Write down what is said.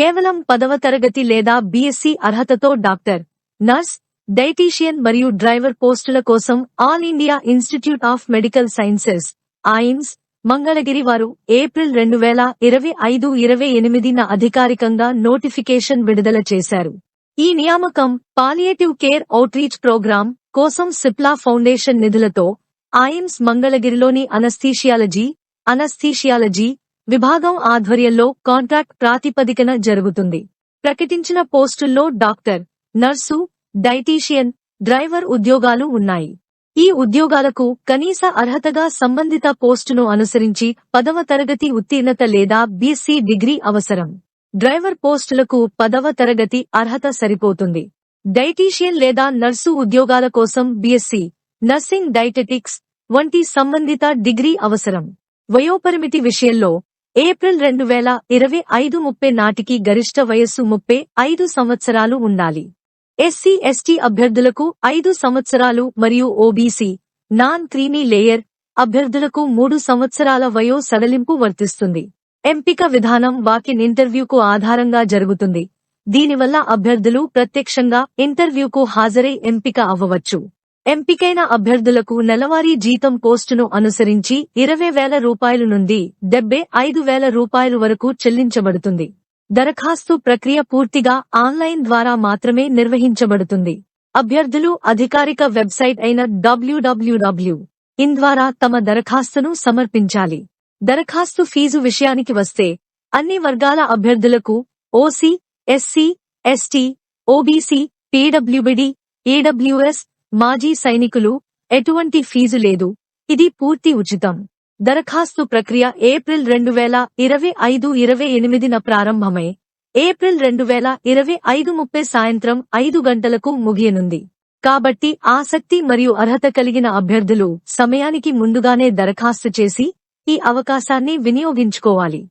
కేవలం పదవ తరగతి లేదా బీఎస్సీ అర్హతతో డాక్టర్ నర్స్ డైటీషియన్ మరియు డ్రైవర్ పోస్టుల కోసం All India Institute of Medical Sciences AIIMS Mangalagiri వారు ఏప్రిల్ రెండు వేల ఇరవై ఐదు ఇరవై ఎనిమిదిన అధికారికంగా నోటిఫికేషన్ విడుదల చేశారు. ఈ నియామకం పాలియేటివ్ కేర్ అవుట్రీచ్ ప్రోగ్రాం కోసం సిప్లా ఫౌండేషన్ నిధులతో ఐమ్స్ మంగళగిరిలోని అనస్థీషియాలజీ అనస్థీషియాలజీ విభాగం ఆధ్వర్యంలో కాంట్రాక్ట్ ప్రాతిపదికన జరుగుతుంది. ప్రకటించిన పోస్టుల్లో డాక్టర్ నర్సు డైటీషియన్ డ్రైవర్ ఉద్యోగాలు ఉన్నాయి. ఈ ఉద్యోగాలకు కనీస అర్హతగా సంబంధిత పోస్టును అనుసరించి పదవ తరగతి ఉత్తీర్ణత లేదా బీఎస్సీ డిగ్రీ అవసరం. డ్రైవర్ పోస్టులకు పదవ తరగతి అర్హత సరిపోతుంది. డైటీషియన్ లేదా నర్సు ఉద్యోగాల కోసం బీఎస్సీ నర్సింగ్ డైటెటిక్స్ వంటి సంబంధిత డిగ్రీ అవసరం. వయోపరిమితి విషయంలో ఏప్రిల్ రెండు వేల ఇరవై ఐదు ముప్పై నాటికి గరిష్ట వయస్సు ముప్పై ఐదు సంవత్సరాలు ఉండాలి. ఎస్సీ ఎస్టీ అభ్యర్థులకు ఐదు సంవత్సరాలు మరియు ఓబీసీ నాన్ క్రీమీ లేయర్ అభ్యర్థులకు మూడు సంవత్సరాల వయో సడలింపు వర్తిస్తుంది. ఎంపిక విధానం వాకిన్ ఇంటర్వ్యూకు ఆధారంగా జరుగుతుంది. దీనివల్ల అభ్యర్థులు ప్రత్యక్షంగా ఇంటర్వ్యూకు హాజరై ఎంపిక అవ్వవచ్చు. ఎంపికైన అభ్యర్థులకు నెలవారీ జీతం పోస్టును అనుసరించి ఇరవై వేల రూపాయలు నుండి డెబ్బై ఐదు వేల రూపాయలు వరకు చెల్లించబడుతుంది. దరఖాస్తు ప్రక్రియ పూర్తిగా ఆన్లైన్ ద్వారా మాత్రమే నిర్వహించబడుతుంది. అభ్యర్థులు అధికారిక వెబ్సైట్ అయిన డబ్ల్యూడబ్ల్యూడబ్ల్యూ ఇన్ ద్వారా తమ దరఖాస్తును సమర్పించాలి. దరఖాస్తు ఫీజు విషయానికి వస్తే అన్ని వర్గాల అభ్యర్థులకు OC SC ST OBC PWBD EWS మాజీ సైనికులు ఎటువంటి ఫీజు లేదు. ఇది పూర్తి ఉచితం. దరఖాస్తు ప్రక్రియ ఏప్రిల్ రెండు వేల ఇరవై ఐదు ఇరవై ఎనిమిదిన ప్రారంభమై ఏప్రిల్ రెండు వేల ఇరవై ఐదు ముప్పై సాయంత్రం ఐదు గంటలకు ముగియనుంది. కాబట్టి ఆసక్తి మరియు అర్హత కలిగిన అభ్యర్థులు సమయానికి ముందుగానే దరఖాస్తు చేసి ఈ అవకాశాన్ని వినియోగించుకోవాలి.